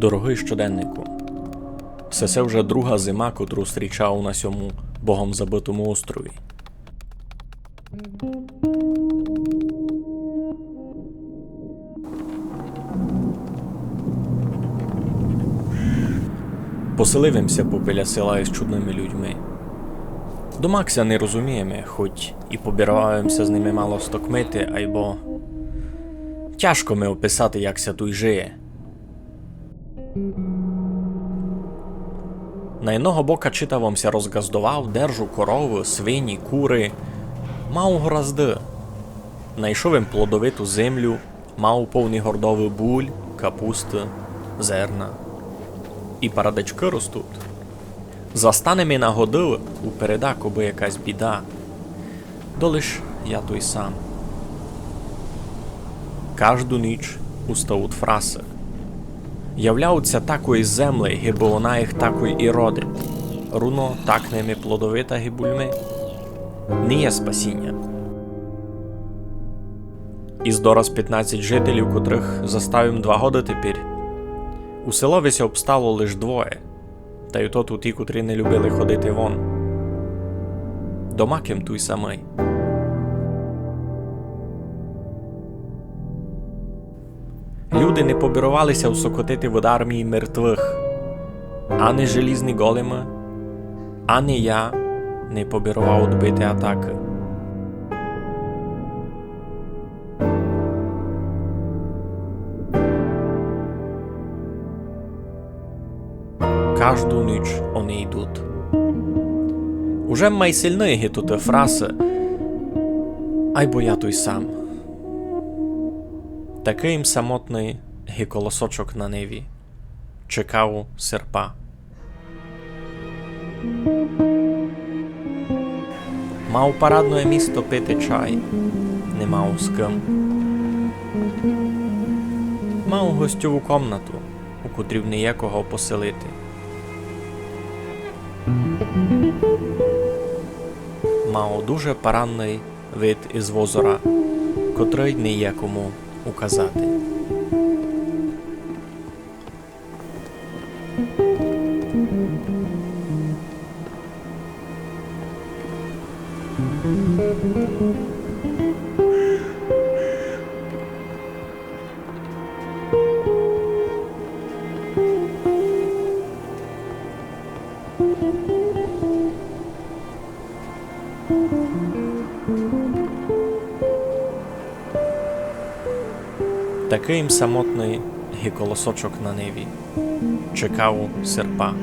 Дорогий щоденнику, це це вже друга зима, котру зустрічав на сьому богом забитому острові. Поселивимося попиля села із чудними людьми. До Макса не розуміємо, хоч і побіраємося з ними мало стокмити, айбо. Тяжко ми описати, як ся тут жиє. На jedного бока читавомся розгаздував, держу корови, свині, кури, мав гразди. Найшов їм плодовиту землю, мав повний гордовий буль, капусти, зерна. І парадички ростуть. Застане на годили, упереда, коби якась біда. Долиш я той сам. Кожну ніч устають фраси. Являються такої землі, гібо вона їх такої і родить. Руно так ними плодовита гібульми. Не є спасіння. Із дораз 15 жителів, котрих заставим два годи тепер. У селові обстало лиш двоє, та й то тут ті, котрі не любили ходити вон. Домаким той самий. Люди не побірувалися усокотити в армії мертвих, ані желізні големи, ані я не побірував відбити атаки. Кожну ніч вони йдуть. Уже майсильний гітути фраси, айбо я той сам. Такий їм самотний гіколосочок на ниві. Чекав серпа. Мав парадне місто пити чай, не мав з ким. Мав гостьову комнату, у котрій в ніякого поселити. Мав дуже паранний вид із возора, котрий не є кому указати. Такий їм самотний гіколосочок на ниві. Чекав серпа.